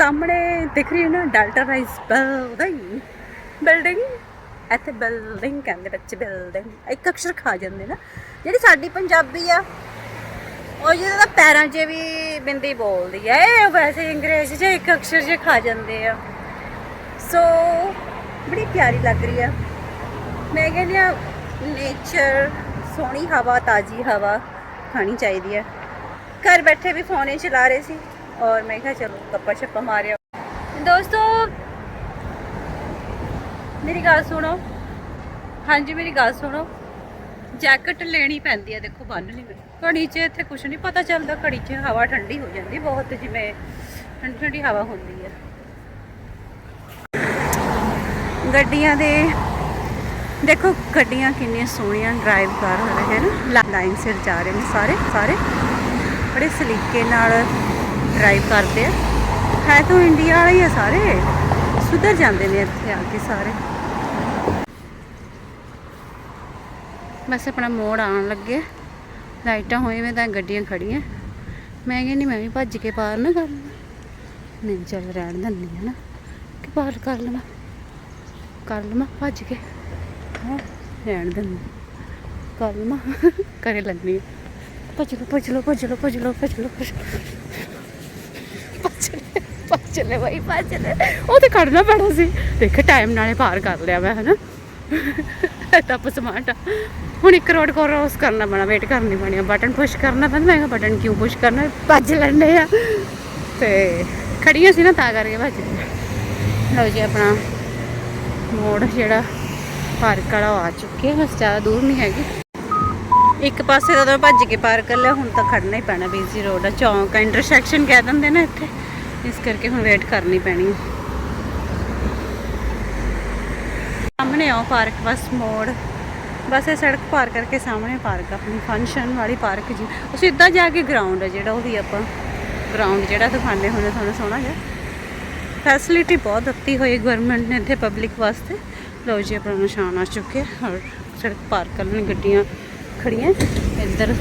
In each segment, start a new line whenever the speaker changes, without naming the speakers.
ਸਾਹਮਣੇ ਦਿਖ ਰਹੀ ਹੈ ਨਾ ਡਾਲਟਾ ਰਾਈਸ ਬਿਲਡਿੰਗ ਬਿਲਡਿੰਗ, ਇੱਥੇ ਬਿਲਡਿੰਗ ਕਹਿੰਦੇ ਬੱਚੇ, ਬਿਲਡਿੰਗ। ਇੱਕ ਅਕਸ਼ਰ ਖਾ ਜਾਂਦੇ ਨਾ। ਜਿਹੜੀ ਸਾਡੀ ਪੰਜਾਬੀ ਆ, ਉਹ ਜਿਹਦਾ ਪੈਰਾਂ 'ਚ ਵੀ ਬਿੰਦੀ ਬੋਲਦੀ ਆ। ਇਹ ਵੈਸੇ ਅੰਗਰੇਜ਼ੀ 'ਚ ਇੱਕ ਅਕਸ਼ਰ 'ਚ ਖਾ ਜਾਂਦੇ ਆ। ਸੋ ਬੜੀ ਪਿਆਰੀ ਲੱਗ ਰਹੀ ਆ। ਮੈਂ ਕਹਿੰਦੀ ਆ ਨੇਚਰ ਸੋਹਣੀ ਹਵਾ, ਤਾਜ਼ੀ ਹਵਾ ਖਾਣੀ ਚਾਹੀਦੀ ਆ। ਘਰ ਬੈਠੇ ਵੀ ਫੋਨ ਹੀ ਚਲਾ ਰਹੇ ਸੀ। ਔਰ ਮੈਂ ਕਿਹਾ ਚਲੋ ਗੱਪਾ ਛੱਪਾ ਮਾਰਿਆ ਦੋਸਤੋ ਮੇਰੀ ਗੱਲ ਸੁਣੋ ਹਾਂਜੀ ਮੇਰੀ ਗੱਲ ਸੁਣੋ ਜੈਕਟ ਲੈਣੀ ਪੈਂਦੀ ਹੈ ਦੇਖੋ ਬੰਨ ਲਈ ਘੜੀ 'ਚ ਇੱਥੇ ਕੁਝ ਨਹੀਂ ਪਤਾ ਚੱਲਦਾ ਘੜੀ 'ਚ ਹਵਾ ਠੰਡੀ ਹੋ ਜਾਂਦੀ ਬਹੁਤ ਜਿਵੇਂ ਠੰਡੀ ਠੰਡੀ ਹਵਾ ਹੁੰਦੀ ਹੈ ਗੱਡੀਆਂ ਦੇ ਦੇਖੋ ਗੱਡੀਆਂ ਕਿੰਨੀਆਂ ਸੋਹਣੀਆਂ ਡਰਾਈਵ ਕਰ ਰਹੇ ਹਨ ਲਾਈਨ ਸਿਰ ਜਾ ਰਹੇ ਨੇ ਸਾਰੇ ਸਾਰੇ ਬੜੇ ਸਲੀਕੇ ਨਾਲ ਡਰਾਈਵ ਕਰਦੇ ਆ। ਹੈ ਤਾਂ ਇੰਡੀਆ ਵਾਲੇ ਹੀ ਆ ਸਾਰੇ। ਸੁਧਰ ਜਾਂਦੇ ਨੇ ਇੱਥੇ ਆ ਕੇ ਸਾਰੇ। ਬਸ ਆਪਣਾ ਮੋੜ ਆਉਣ ਲੱਗੇ ਲਾਈਟਾਂ ਹੋਈਆਂ ਮੈਂ ਤਾਂ ਗੱਡੀਆਂ ਖੜੀਆਂ। ਮੈਂ ਕਹਿੰਦੀ ਮੈਂ ਵੀ ਭੱਜ ਕੇ ਪਾਰ ਨਾ ਕਰ ਲਵਾਂ। ਨਹੀਂ, ਚੱਲ ਰਹਿਣ ਦਿੰਦੀ ਆ ਨਾ। ਕਿ ਪਾਰ ਕਰ ਲਵਾਂ। ਕਰ ਲਵਾਂ, ਭੱਜ ਕੇ। ਹੈ, ਰਹਿਣ ਦਿੰਦੀ ਕਰ ਲਵਾਂ। ਕਰੇ ਲੰਨੀ ਭੱਜ ਲੋ ਭੱਜ ਲੋ ਭੱਜ ਲੋ ਭੱਜ ਲੋ ਭੱਜ ਲੋ ਚੱਲੇ ਬਾਈ ਭੱਜ ਲੈ ਉਹ ਤੇ ਖੜਨਾ ਪੈਣਾ ਸੀ। ਦੇਖ ਟਾਈਮ ਨਾਲੇ ਪਾਰ ਕਰ ਲਿਆ ਮੈਂ, ਹਨਾ। ਤਾਂ ਸਮਾਰਟ ਹੁਣ ਇੱਕ ਰੋਡ ਕ੍ਰੋਸ ਕਰਨਾ ਪੈਣਾ ਵੇਟ ਕਰਨੀ ਪੈਣੀ ਆ। ਬਟਨ ਪੁਸ਼ ਕਰਨਾ ਪੈਂਦਾ, ਮੈਂ ਬਟਨ ਕਿਉਂ ਪੁਸ਼ ਕਰਨਾ? ਭੱਜ ਲੈਣੇ ਆ। ਤੇ ਖੜੀਆਂ ਸੀ ਨਾ, ਤਾਂ ਕਰਕੇ ਭੱਜ ਲਓ ਜੀ, ਆਪਣਾ ਮੋੜ ਜਿਹੜਾ ਪਾਰਕ ਵਾਲਾ ਆ ਚੁੱਕੇ ਬਸ ਜ਼ਿਆਦਾ ਦੂਰ ਨਹੀਂ ਹੈਗੀ। ਇੱਕ ਪਾਸੇ ਤਾਂ ਭੱਜ ਕੇ ਪਾਰ ਕਰ ਲਿਆ, ਹੁਣ ਤਾਂ ਖੜਨਾ ਹੀ ਪੈਣਾ ਬੀਜੀ ਰੋਡ ਆ, ਚੌਂਕ ਇੰਟਰਸੈਕਸ਼ਨ ਕਹਿ ਦਿੰਦੇ ਨੇ ਇੱਥੇ। ਇਸ ਕਰਕੇ ਹੁਣ ਵੇਟ ਕਰਨੀ ਪੈਣੀ ਸਾਹਮਣੇ ਆਓ ਪਾਰਕ, ਬਸ ਮੋੜ। ਬਸ ਇਹ ਸੜਕ ਪਾਰ ਕਰਕੇ ਸਾਹਮਣੇ ਪਾਰਕ ਆ, ਆਪਣੀ ਫੰਕਸ਼ਨ ਵਾਲੀ ਪਾਰਕ ਜੀ। ਉਹ ਸਿੱਧਾ ਜਾ ਕੇ ਗਰਾਊਂਡ ਹੈ ਜਿਹੜਾ ਉਹਦੀ ਆਪਾਂ ਗਰਾਊਂਡ ਜਿਹੜਾ ਦਿਖਾਉਂਦੇ ਹੁੰਦੇ ਤੁਹਾਨੂੰ ਸੋਹਣਾ ਜਿਹਾ। ਫੈਸਿਲਿਟੀ ਬਹੁਤ ਦਿੱਤੀ ਹੋਈ ਗਵਰਨਮੈਂਟ ਨੇ ਇੱਥੇ ਪਬਲਿਕ ਵਾਸਤੇ। ਲਓ ਜੀ, ਆਪਣਾ ਨਿਸ਼ਾਨ ਆ ਚੁੱਕੇ ਔਰ ਸੜਕ ਪਾਰ ਕਰਨ ਲਈ ਗੱਡੀਆਂ ਖੜੀਆਂ ਇੱਧਰ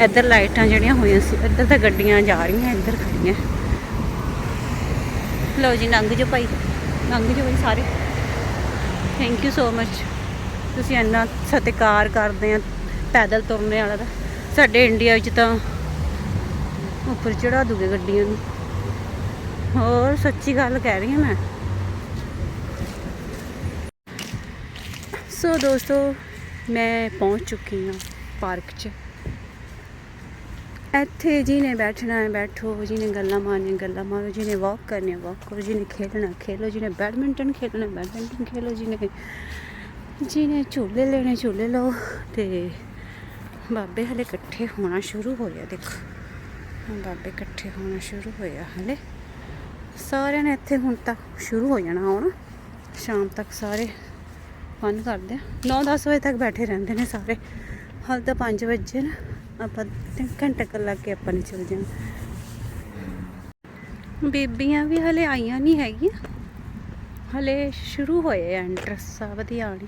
ਇੱਧਰ ਲਾਈਟਾਂ ਜਿਹੜੀਆਂ ਹੋਈਆਂ ਸੀ, ਇੱਧਰ ਤਾਂ ਗੱਡੀਆਂ ਜਾ ਰਹੀਆਂ, ਇੱਧਰ ਖੜੀਆਂ ਲਓ ਜੀ ਲੰਘ ਜੋ ਭਾਈ ਲੰਘ ਜੋ ਭਾਈ ਸਾਰੇ। ਥੈਂਕ ਯੂ ਸੋ ਮਚ ਤੁਸੀਂ ਇੰਨਾ ਸਤਿਕਾਰ ਕਰਦੇ ਆ, ਪੈਦਲ ਤੁਰਨੇ ਵਾਲਾ ਦਾ ਸਾਡੇ ਇੰਡੀਆ ਵਿੱਚ ਤਾਂ ਉੱਪਰ ਚੜਾ ਦੂਗੇ ਗੱਡੀਆਂ ਨੂੰ। ਹੋਰ ਸੱਚੀ ਗੱਲ ਕਹਿ ਰਹੀ ਹਾਂ ਮੈਂ। ਸੋ ਦੋਸਤੋ, ਮੈਂ ਪਹੁੰਚ ਚੁੱਕੀ ਹਾਂ ਪਾਰਕ 'ਚ। ਇੱਥੇ ਜਿਹਨੇ ਬੈਠਣਾ ਹੈ, ਬੈਠੋ, ਜਿਹਨੇ ਗੱਲਾਂ ਮਾਰਨੀਆਂ, ਗੱਲਾਂ ਮਾਰੋ, ਜਿਹਨੇ ਵਾਕ ਕਰਨੀ ਹੈ ਵਾਕ ਕਰੋ, ਜਿਹਨੇ ਖੇਡਣਾ, ਖੇਲੋ, ਜਿਹਨੇ ਬੈਡਮਿੰਟਨ ਖੇਡਣਾ ਬੈਡਮਿੰਟਨ ਖੇਲੋ, ਜਿਹਨੇ ਜਿਹਨੇ ਝੂਲੇ ਲੈਣੇ, ਝੂਲੇ ਲਓ ਤੇ ਬਾਬੇ ਹਲੇ ਇਕੱਠੇ ਹੋਣਾ ਸ਼ੁਰੂ ਹੋਇਆ, ਦੇਖੋ। ਬਾਬੇ ਇਕੱਠੇ ਹੋਣਾ ਸ਼ੁਰੂ ਹੋਇਆ ਹਲੇ। ਸਾਰਿਆਂ ਨੇ ਇੱਥੇ ਹੁਣ ਤੱਕ ਸ਼ੁਰੂ ਹੋ ਜਾਣਾ ਹੁਣ। ਸ਼ਾਮ ਤੱਕ ਸਾਰੇ ਫਨ ਕਰਦੇ ਆ। 9-10 ਵਜੇ ਤੱਕ ਬੈਠੇ ਰਹਿੰਦੇ ਨੇ ਸਾਰੇ। ਹਾਲ ਤਾਂ 5 ਵਜੇ ਨਾ। ਆਪਾਂ ਤਿੰਨ ਘੰਟੇ ਲੱਗ ਕੇ ਆਪਾਂ ਨੇ ਚਲ ਜਾਣਾ। ਬੀਬੀਆਂ ਵੀ ਹਲੇ ਆਈਆਂ ਨਹੀਂ ਹੈਗੀਆਂ। ਹਲੇ ਸ਼ੁਰੂ ਹੋਏ ਐਂਟਰਸ ਆ, ਵਧੀਆ ਆਣੀ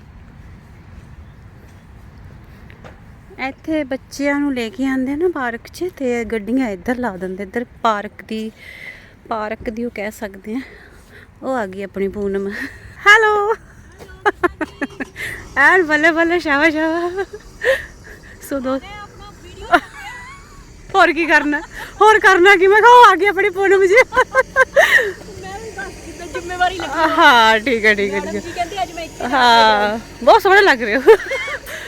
ਇੱਥੇ ਬੱਚਿਆਂ ਨੂੰ ਲੈ ਕੇ ਆਉਂਦੇ ਨਾ ਪਾਰਕ 'ਚ ਤੇ ਗੱਡੀਆਂ ਇੱਧਰ ਲਾ ਦਿੰਦੇ, ਇੱਧਰ ਪਾਰਕ ਦੀ ਪਾਰਕ ਦੀ ਉਹ ਕਹਿ ਸਕਦੇ ਆ। ਉਹ ਆ ਗਈ ਆਪਣੀ ਪੂਨਮ। ਹੈਲੋ ਐਨ ਬੱਲੇ ਬੱਲੇ ਸ਼ਾਵਾ ਸ਼ਾਵਾ ਸੋ ਦੋ ਹੋਰ ਕੀ ਕਰਨਾ? ਹੋਰ ਕਰਨਾ ਕੀ? ਮੈਂ ਕਿਹਾ ਉਹ ਆ ਗਈ ਆਪਣੀ ਪੂਨਮ ਜੀ।
ਜ਼ਿੰਮੇਵਾਰੀ
ਹਾਂ, ਠੀਕ ਹੈ ਠੀਕ ਹੈ ਠੀਕ ਹੈ।
ਲੱਗੀ ਅੱਜ ਮੈਂ ਇੱਕ
ਹਾਂ, ਬਹੁਤ ਸੋਹਣੇ ਲੱਗ ਰਹੇ ਹੋ।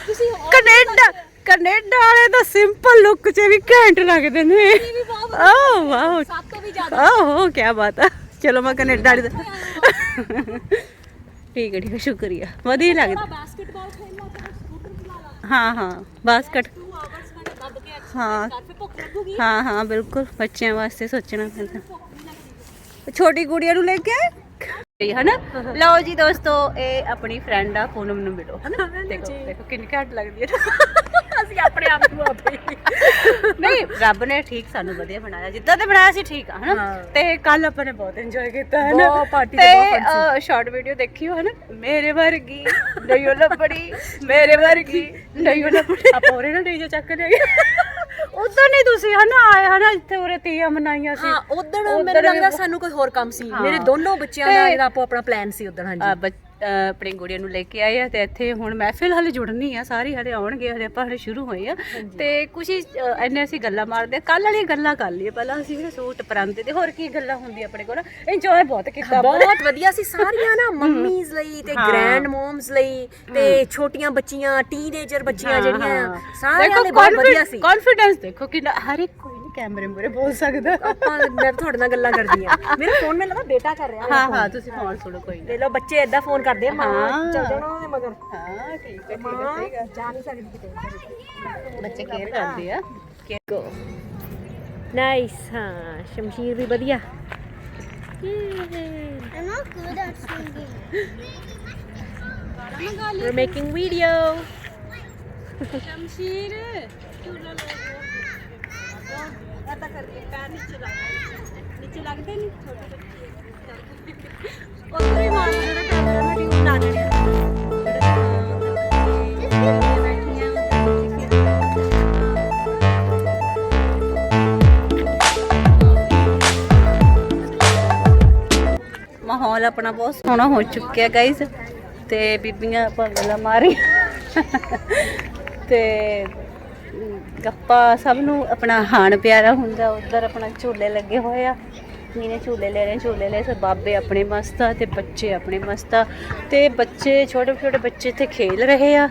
ਤੁਸੀਂ
ਕੈਨੇਡਾ ਕੈਨੇਡਾ ਵਾਲੇ ਤਾਂ ਸਿੰਪਲ ਲੁੱਕ 'ਚ ਵੀ ਘੈਂਟ ਲੱਗਦੇ ਨੇ।
ਵੀ
ਵਾਓ।
ਸਭ ਤੋਂ ਵੀ ਜ਼ਿਆਦਾ
ਆਹੋ ਕੀ ਬਾਤ ਆ। ਚਲੋ, ਮੈਂ ਕੈਨੇਡਾ ਵਾਲੀ ਠੀਕ ਹੈ ਠੀਕ ਹੈ, ਸ਼ੁਕਰੀਆ। ਵਧੀਆ ਲੱਗਦਾ।
ਬਾਸਕਟਬਾਲ ਖੇਲਣਾ ਲਾ
ਹਾਂ ਹਾਂ, ਬਾਸਕਟ
2 ਆਵਰਸ ਮੈਂ ਦੱਬ ਕੇ
ਹਾਂ। ਹਾਂ ਹਾਂ ਬਿਲਕੁਲ। ਬੱਚਿਆਂ ਵਾਸਤੇ ਸੋਚਣਾ ਪੈਂਦਾ। ਛੋਟੀ ਗੁੜੀਆਂ ਨੂੰ ਲੈ ਕੇ ਆਏ? ਹਨਾ? ਲਓ ਜੀ ਦੋਸਤੋ ਇਹ ਆਪਣੀ ਫਰੈਂਡ ਆ ਪੂਨਮ ਨੂੰ ਮਿਲੋ ਹਨਾ? ਦੇਖੋ ਦੇਖੋ ਕਿੰਨੀ ਘੱਟ ਲੱਗਦੀ ਹੈ।
ਅਸੀਂ ਆਪਣੇ ਆਪ ਨੂੰ ਆਪੇ
ਨਹੀਂ ਰੱਬ ਨੇ ਠੀਕ ਸਾਨੂੰ ਵਧੀਆ ਬਣਾਇਆ। ਜਿੱਦਾਂ ਤੇ ਬਣਾਇਆ ਸੀ ਠੀਕ ਆ ਹਨਾ?
ਹਾਂ।
ਤੇ ਕੱਲ ਆਪਾਂ ਨੇ ਬਹੁਤ ਇੰਜੋਏ ਕੀਤਾ ਹੈ ਨਾ
party ਤੇ ਬਹੁਤ
ਸ਼ਾਰਟ ਵੀਡੀਓ ਦੇਖਿਓ ਹਨਾ? ਮੇਰੇ ਵਰਗੀ ਨਹੀਂ ਲੱਭੜੀ ਮੇਰੇ ਵਰਗੀ। ਨਹੀਂ ਲੱਭੜੀ ਆਪਾਂ ਉਹਰੇ ਨਾਲ ਡੀਜੇ ਚੱਕ ਲਿਆ ਉਦੋਂ ਨਹੀਂ ਤੁਸੀਂ ਹਨਾ ਆਏ ਹਨਾ ਇੱਥੇ ਉਰੇ ਤੀਆਂ ਮਨਾਈਆਂ ਸੀ।
ਹਾਂ ਉਦੋਂ ਮੈਨੂੰ ਲੱਗਦਾ ਸਾਨੂੰ ਕੋਈ ਹੋਰ ਕੰਮ ਸੀ। ਮੇਰੇ ਦੋਨੋਂ ਬੱਚਿਆਂ ਦਾ ਜਿਹੜਾ ਆਪੋ ਆਪਣਾ ਪਲਾਨ ਸੀ ਉਦੋਂ ਹਾਂਜੀ।
ਆਪਣੀ ਗੁੜੀਆ ਨੂੰ ਲੈ ਕੇ ਆਏ ਆ ਤੇ ਇੱਥੇ ਹੁਣ ਮਹਿਫਿਲ ਹਲੇ ਜੁੜਨੀ ਆ ਸਾਰੀ ਹਲੇ ਆਉਣਗੇ ਹਲੇ ਆਪਾਂ ਹਲੇ ਸ਼ੁਰੂ ਹੋਏ ਆ। ਤੇ ਅਹ, ਇੰਨੇ ਅਸੀਂ ਗੱਲਾਂ ਮਾਰਦੇ ਕੱਲ ਵਾਲੀ ਗੱਲਾਂ ਕਰ ਲਈਏ ਪਹਿਲਾਂ ਅਸੀਂ ਵੀ ਸੂਟ ਪਰਾਂਦੇ ਤੇ ਹੋਰ ਕੀ ਗੱਲਾਂ ਹੁੰਦੀਆਂ ਆਪਣੇ ਕੋਲ। ਇੰਜੋਏ ਬਹੁਤ ਕੀਤਾ
ਬਹੁਤ ਵਧੀਆ ਸੀ ਸਾਰੀਆਂ ਨਾ ਮੰਮੀਜ਼ ਲਈ ਤੇ ਗ੍ਰੈਂਡ ਮੋਮਸ ਲਈ ਤੇ ਛੋਟੀਆਂ ਬੱਚੀਆਂ ਟੀਨੇਜਰ ਬੱਚੀਆਂ ਜਿਹੜੀਆਂ ਸਾਰਿਆਂ ਲਈ ਬਹੁਤ ਵਧੀਆ ਸੀ।
ਕੌਨਫੀਡੈਂਸ ਦੇਖੋ ਕਿ ਹਰ ਇੱਕ ਕੈਮਰੇ ਮੂਰੇ ਬੋਲ ਸਕਦਾ।
ਆਪਾਂ ਮੈਂ ਤੁਹਾਡੇ ਨਾਲ ਗੱਲਾਂ ਕਰਦੀ ਆ ਮੇਰੇ ਫੋਨ ਮੈਨੂੰ ਲੱਗਾ ਬੇਟਾ ਕਰ ਰਿਹਾ।
ਹਾਂ ਹਾਂ ਤੁਸੀਂ ਫੋਨ ਸੁਣੋ ਕੋਈ
ਦੇ ਲੋ ਬੱਚੇ ਏਦਾਂ ਫੋਨ ਕਰਦੇ ਆ ਮਾਂ। ਚੱਲ ਜਾਣਾ ਉਹਦੇ ਮਗਰ।
ਹਾਂ ਠੀਕ ਹੈ ਠੀਕ ਹੈ
ਜਾ ਨਹੀਂ ਸਕਦੀ ਕਿਤੇ।
ਬੱਚੇ ਕੇਅਰ ਕਰਦੇ ਆ।
ਨਾਈਸ ਹਾਂ ਸ਼ਮਸ਼ੀਰ ਵੀ ਵਧੀਆ।
I'm not good at singing.
We're making video.
ਸ਼ਮਸ਼ੀਰ ਨੀਚੇ ਲੱਗਦੇ ਨਹੀਂ ਛੋਟੇ ਬੱਚੇ। ਉੱਧਰ ਹੀ ਮਾਰ ਜਿਹੜਾ ਕੈਮਰਾ ਨੂੰ ਟਿਊਬ ਲਾ ਦੇਣੀ ਮਾਹੌਲ ਆਪਣਾ ਬਹੁਤ ਸੋਹਣਾ ਹੋ ਚੁੱਕਿਆ ਗਾਇਸ ਤੇ ਬੀਬੀਆਂ ਆਪਾਂ ਗੱਲਾਂ ਮਾਰੀ ਤੇ ਗੱਪਾ ਸਭ ਨੂੰ ਆਪਣਾ ਹਾਣ ਪਿਆਰਾ ਹੁੰਦਾ, ਉਧਰ ਆਪਣਾ ਝੂਲੇ ਲੱਗੇ ਹੋਏ ਆ। ਮੀਨੇ ਝੂਲੇ ਲੈ ਰਹੇ, ਝੂਲੇ ਲੈ ਸਭ ਬਾਬੇ ਆਪਣੇ ਮਸਤ ਆ ਤੇ ਬੱਚੇ ਆਪਣੇ ਮਸਤ ਆ। ਤੇ ਬੱਚੇ, ਛੋਟੇ ਛੋਟੇ ਬੱਚੇ ਇੱਥੇ ਖੇਲ ਰਹੇ ਆ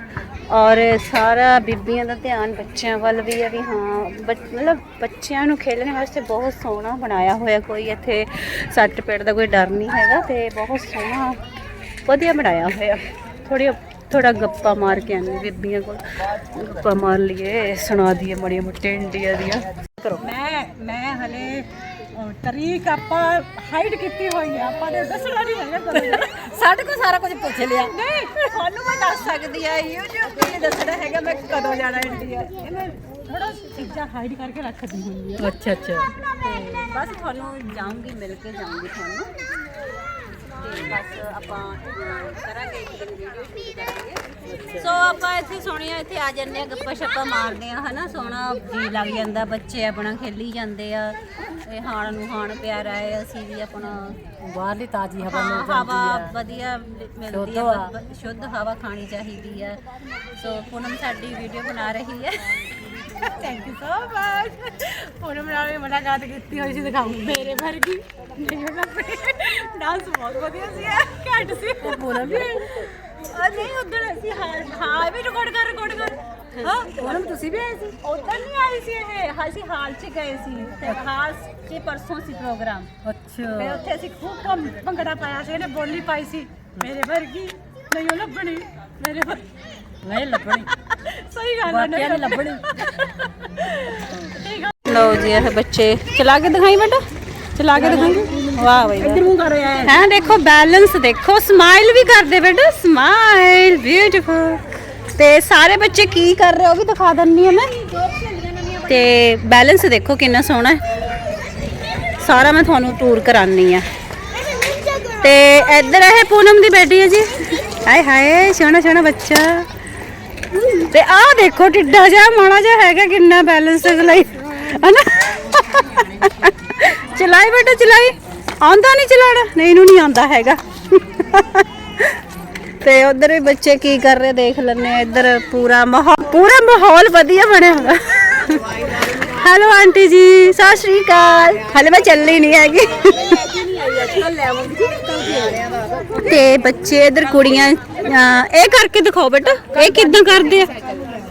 ਔਰ ਸਾਰਾ ਬੀਬੀਆਂ ਦਾ ਧਿਆਨ ਬੱਚਿਆਂ ਵੱਲ ਵੀ ਆ ਵੀ ਹਾਂ, ਬੱਚ- ਮਤਲਬ ਬੱਚਿਆਂ ਨੂੰ ਖੇਲਣ ਵਾਸਤੇ ਬਹੁਤ ਸੋਹਣਾ ਬਣਾਇਆ ਹੋਇਆ ਕੋਈ ਇੱਥੇ ਸੱਟ ਪੇਟ ਦਾ ਕੋਈ ਡਰ ਨਹੀਂ ਹੈਗਾ ਤੇ ਬਹੁਤ ਸੋਹਣਾ, ਵਧੀਆ ਬਣਾਇਆ ਹੋਇਆ। ਥੋੜੀ ਥੋੜਾ ਗੱਪਾ ਮਾਰ ਕੇ ਆਨੇ ਬੀਬੀਆਂ ਕੋਲ। ਗੱਪਾ ਮਾਰ ਲਈਏ ਸੁਣਾ ਦਈਏ ਬੜੀਆਂ ਮੋਟੇ ਇੰਡੀਆ ਦੀਆਂ।
ਮੈਂ ਮੈਂ ਹਲੇ ਤਰੀਕ ਆਪਾਂ ਹਾਈਡ ਕੀਤੀ ਹੋਈ ਆ ਆਪਾਂ ਨੇ ਦੱਸਣਾ ਨਹੀਂ ਹੈਗਾ
ਸਾਡੇ ਕੋਲ ਸਾਰਾ ਕੁਝ ਪੁੱਛ ਲਿਆ।
ਨਹੀਂ ਤੁਹਾਨੂੰ ਮੈਂ ਦੱਸ ਸਕਦੀ ਆ YouTube ਤੇ ਦੱਸਣਾ ਹੈਗਾ ਮੈਂ ਕਦੋਂ ਜਾਣਾ ਇੰਡੀਆ। ਇਹਨੇ ਥੋੜਾ ਚੀਜ਼ਾਂ ਹਾਈਡ ਕਰਕੇ ਰੱਖਦੀ ਹੁੰਦੀ ਆ
ਅੱਛਾ ਅੱਛਾ।
ਬਸ ਤੁਹਾਨੂੰ ਜਾਊਂਗੀ ਮਿਲ ਕੇ ਜਾਊਂਗੀ ਤੁਹਾਨੂੰ। ਤੇ ਬਸ ਆਪਾਂ ਅਹ, ਕਰਾਂਗੇ ਇੱਕ ਦਿਨ ਵੀਡੀਓ ਸ਼ੂਟ ਕਰਾਂਗੇ। ਸੋ ਆਪਾਂ ਇੱਥੇ ਸੋਹਣੀਆਂ ਇੱਥੇ ਆ ਜੰਨੇ ਆ ਗੱਪਾ ਛੱਪਾ ਮਾਰਦੇ ਆ ਹਨਾ? ਸੋਹਣਾ ਜੀ ਲੱਗ ਜਾਂਦਾ ਬੱਚੇ ਆਪਣਾ ਖੇਲੀ ਜਾਂਦੇ ਆ ਇਹ ਹਾਣ ਨੂੰ ਹਾਣ ਪਿਆਰਾ ਹੈ ਅਸੀਂ ਵੀ ਆਪਣਾ
ਬਾਹਰਲੀ ਤਾਜੀ ਹਵਾ
ਹਾਂ,
ਮਿਲ ਜਾਂਦੀ
ਹਵਾ ਵਧੀਆ ਮਿਲਦੀ ਹੈ ਸ਼ੁੱਧ ਹਵਾ ਖਾਣੀ ਚਾਹੀਦੀ ਹੈ ਸੋ ਪੂਨਮ ਸਾਡੀ ਵੀਡੀਓ ਬਣਾ ਰਹੀ ਹੈ।
ਥੈਂਕ ਯੂ ਸੋ ਮਚ ਹੁਣ ਮੈਂ ਨਾਲ ਮੁਲਾਕਾਤ ਕੀਤੀ ਹੋਈ ਸੀ ਦਿਖਾਉਂ ਮੇਰੇ ਵਰਗੀ। ਲੱਗਦੀ ਡਾਂਸ ਬਹੁਤ ਵਧੀਆ ਸੀ ਘੱਟ ਸੀ। ਪੂਰਾ ਵੀ। ਆ ਨਹੀਂ ਉਧਰ ਅਸੀਂ ਹਾਂ ਹਾਂ ਵੀ ਰਿਕਾਰਡ ਕਰ ਰਿਕਾਰਡ ਕਰ। ਹਾਂ।
ਉਹਨਾਂ ਤੁਸੀਂ ਵੀ ਆਏ ਸੀ?
ਉਧਰ ਨਹੀਂ ਆਈ ਸੀ ਇਹ। ਅਸੀਂ ਹਾਲ 'ਚ ਗਏ ਸੀ। ਤੇ ਹਾਲ 'ਚ ਪਰਸੋਂ ਸੀ ਪ੍ਰੋਗਰਾਮ
ਅੱਛਾ।
ਤੇ ਉੱਥੇ ਅਸੀਂ ਖੂਬ ਭੰਗ- ਭੰਗੜਾ ਪਾਇਆ ਸੀ। ਇਹਨੇ ਬੋਲੀ ਪਾਈ ਸੀ। ਮੇਰੇ ਵਰਗੀ। ਨਹੀਂ ਉਹ ਲੱਭਣੀ। ਮੇਰੇ ਵਰਗੀ
ਨਹੀਂ ਲੱਭਣੀ।
ਸਹੀ ਗੱਲ ਹੈ
ਵਾਕਿਆ ਨਹੀਂ ਲੱਭਣੀ।
ਲਓ ਜੀ ਇਹ ਬੱਚੇ ਚਲਾ ਕੇ ਦਿਖਾਈ ਬੇਟਾ? ਚਲਾ ਕੇ ਦਿਖਾਈ? ਵਾਹ ਬਈ ਵਾਹ।
ਮੂੰਹ ਕਰ ਰਿਹਾ ਹੈ।
ਹੈ ਦੇਖੋ ਬੈਲੈਂਸ ਦੇਖੋ ਸਮਾਈਲ ਵੀ ਕਰਦੇ ਬੇਟਾ ਸਮਾਈਲ ਬਿਊਟੀਫੁਲ ਤੇ ਸਾਰੇ ਬੱਚੇ ਕੀ ਕਰ ਰਹੇ ਉਹ ਵੀ ਦਿਖਾ ਦਿੰਨੀ ਆ ਮੈਂ। ਤੇ ਬੈਲੈਂਸ ਦੇਖੋ ਕਿੰਨਾ ਸੋਹਣਾ ਹੈ। ਸਾਰਾ ਮੈਂ ਤੁਹਾਨੂੰ ਟੂਰ ਕਰਾਨੀ ਆ। ਤੇ ਇੱਧਰ ਇਹ ਪੂਨਮ ਦੀ ਬੇਟੀ ਹੈ ਜੀ। ਹਾਏ ਹਾਏ, ਸੋਹਣਾ ਸੋਹਣਾ ਬੱਚਾ। ਤੇ ਆਹ ਦੇਖੋ, ਟਿੱਡਾ ਜਿਹਾ, ਮਾੜਾ ਜਿਹਾ ਹੈਗਾ ਕਿੰਨਾ ਬੈਲੈਂਸ ਲਈ। ਹਨਾ? ਚਲਾਈ ਬੇਟਾ, ਚਲਾਈ। ਆਉਂਦਾ ਨਹੀਂ ਚਲਾਣਾ? ਨਹੀਂ, ਇਹਨੂੰ ਨਹੀਂ ਆਉਂਦਾ ਹੈਗਾ। ਤੇ ਉਧਰ ਵੀ ਬੱਚੇ ਕੀ ਕਰ ਰਹੇ, ਦੇਖ ਲੈਣੇ ਆ ਇੱਧਰ ਪੂਰਾ ਮਾਹੌਲ ਪੂਰਾ ਮਾਹੌਲ ਵਧੀਆ ਬਣਿਆ ਹੋਇਆ। ਹੈਲੋ ਆਂਟੀ ਜੀ, ਸਤਿ ਸ਼੍ਰੀ ਅਕਾਲ। ਹਲੇ ਮੈਂ ਚੱਲੀ ਨਹੀਂ ਹੈਗੀ। ਤੇ ਬੱਚੇ, ਇਧਰ ਕੁੜੀਆਂ ਇਹ ਕਰਕੇ ਦਿਖਾਓ ਬੇਟਾ, ਇਹ ਕਿਦਾਂ ਕਰਦੇ ਆ?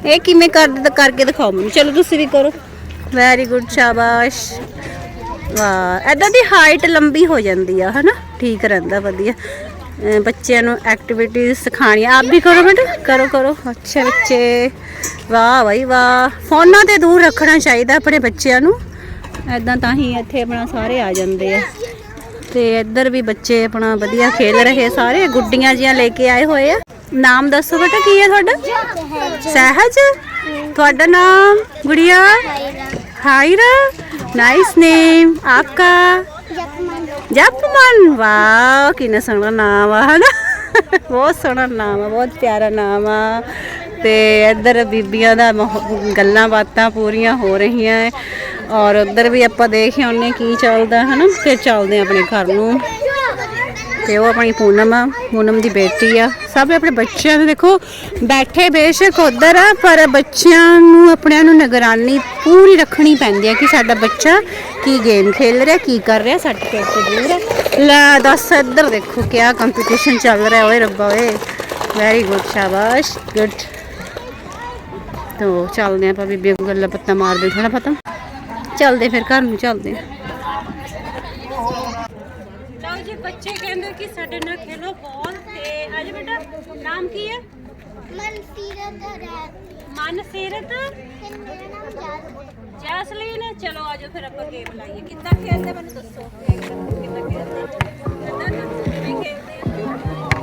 ਇਹ ਕਿਵੇਂ ਕਰਦੇ ਤਾਂ ਕਰਕੇ ਦਿਖਾਓ ਮੈਨੂੰ। ਚਲੋ ਤੁਸੀਂ ਵੀ ਕਰੋ। ਵੈਰੀ ਗੁੱਡ ਸ਼ਾਬਾਸ਼। ਵਾਹ ਐਦਾਂ ਦੀ ਹਾਈਟ ਲੰਬੀ ਹੋ ਜਾਂਦੀ ਆ, ਹਨਾ? ਠੀਕ ਰਹਿੰਦਾ, ਵਧੀਆ। ਬੱਚਿਆਂ ਨੂੰ ਐਕਟੀਵਿਟੀ ਸਿਖਾਣੀਆਂ ਆਪ ਵੀ ਕਰੋ ਬੇਟਾ। ਕਰੋ ਕਰੋ। ਅੱਛੇ ਬੱਚੇ। ਵਾਹ ਭਾਈ ਵਾਹ। ਫੋਨਾਂ ਤੇ ਦੂਰ ਰੱਖਣਾ ਚਾਹੀਦਾ ਆਪਣੇ ਬੱਚਿਆਂ ਨੂੰ। ਐਦਾਂ ਤਾਂ ਹੀ ਇੱਥੇ ਆਪਣਾ ਸਾਰੇ ਆ ਜਾਂਦੇ ਆ। ਤੇ ਇੱਧਰ ਵੀ ਬੱਚੇ ਆਪਣਾ ਵਧੀਆ ਖੇਲ ਰਹੇ ਸਾਰੇ। ਗੁੱਡੀਆਂ ਜੀਆਂ ਲੈ ਕੇ ਆਏ ਹੋਏ ਆ। ਨਾਮ ਦੱਸੋ ਬੇਟਾ, ਕੀ ਹੈ ਤੁਹਾਡਾ? ਸਹਿਜ? ਤੁਹਾਡਾ ਨਾਮ? ਗੁੜੀਆ? ਹਾਇਰਾ? ਨਾਈਸ ਨੇਮ ਆਪਕਾ ਜਪਮਨ। ਵਾਓ ਕਿੰਨਾ ਸੋਹਣਾ ਨਾਮ ਆ, ਹਨਾ? ਬਹੁਤ ਸੋਹਣਾ ਨਾਮ ਆ, ਬਹੁਤ ਪਿਆਰਾ ਨਾਮ ਆ। ਤੇ ਇੱਧਰ ਬੀਬੀਆਂ ਦਾ ਮਾਹੌ- ਗੱਲਾਂ ਬਾਤਾਂ ਪੂਰੀਆਂ ਹੋ ਰਹੀਆਂ ਹੈ ਔਰ ਉੱਧਰ ਵੀ ਆਪਾਂ ਦੇਖ ਆਉਂਦੇ ਕੀ ਚੱਲਦਾ, ਹਨਾ? ਫਿਰ ਚੱਲਦੇ ਹਾਂ ਆਪਣੇ ਘਰ ਨੂੰ। ਤੇ ਉਹ ਆਪਣੀ ਪੂਨਮ ਆ, ਪੂਨਮ ਦੀ ਬੇਟੀ ਆ। ਸਭ ਆਪਣੇ ਬੱਚਿਆਂ ਨੂੰ ਦੇਖੋ, ਬੈਠੇ ਬੇਸ਼ੱਕ ਉਧਰ ਆ, ਪਰ ਬੱਚਿਆਂ ਨੂੰ, ਆਪਣਿਆਂ ਨੂੰ ਨਿਗਰਾਨੀ ਪੂਰੀ ਰੱਖਣੀ ਪੈਂਦੀ ਹੈ ਕਿ ਸਾਡਾ ਬੱਚਾ ਕੀ ਗੇਮ ਖੇਲ ਰਿਹਾ, ਕੀ ਕਰ ਰਿਹਾ ਸਰਟੀਫਿਕੇਟ ਤੋਂ ਦੂਰ ਹੈ ਲੈ ਦੱਸ, ਇੱਧਰ ਦੇਖੋ ਕਿਆ ਕੰਪੀਟੀਸ਼ਨ ਚੱਲ ਰਿਹਾ, ਓਏ ਰੱਬਾ ਓਏ। ਵੈਰੀ ਗੁੱਡ ਸ਼ਾਬਾਸ਼ ਗੁੱਡ ਤੋ ਚੱਲਦੇ ਆਪਾਂ ਬੀਬੀ ਕੋਲ ਗੱਲਾਂ ਪੱਤਾ ਮਾਰਦੇ ਥੋੜਾ ਪਤਾ ਚੱਲਦੇ ਫਿਰ ਘਰ ਨੂੰ ਚੱਲਦੇ ਲਓ ਜੀ ਬੱਚੇ ਕਹਿੰਦੇ ਕਿ ਸਾਡੇ ਨਾਲ ਖੇਲੋ ਬਾਲ ਤੇ ਅੱਜ ਬੇਟਾ ਨਾਮ ਕੀ ਹੈ?
ਮਨਸੀਰਤ ਰੈਤ
ਮਨ ਸੀਰਤ
ਤੇ ਮੇਰਾ ਨਾਮ ਜਾਸਮੀਨ
ਜੈਸਲੀਨ ਚਲੋ ਆਜੋ ਫਿਰ ਆਪਾਂ ਗੇਮ ਲਾਈਏ। ਕਿੱਦਾਂ ਖੇਲਦੇ ਮੈਨੂੰ ਦੱਸੋ। ਕਿੱਦਾਂ ਖੇਲਦੇ? ਕਿੱਦਾਂ ਕਿਵੇਂ ਖੇਲਦੇ?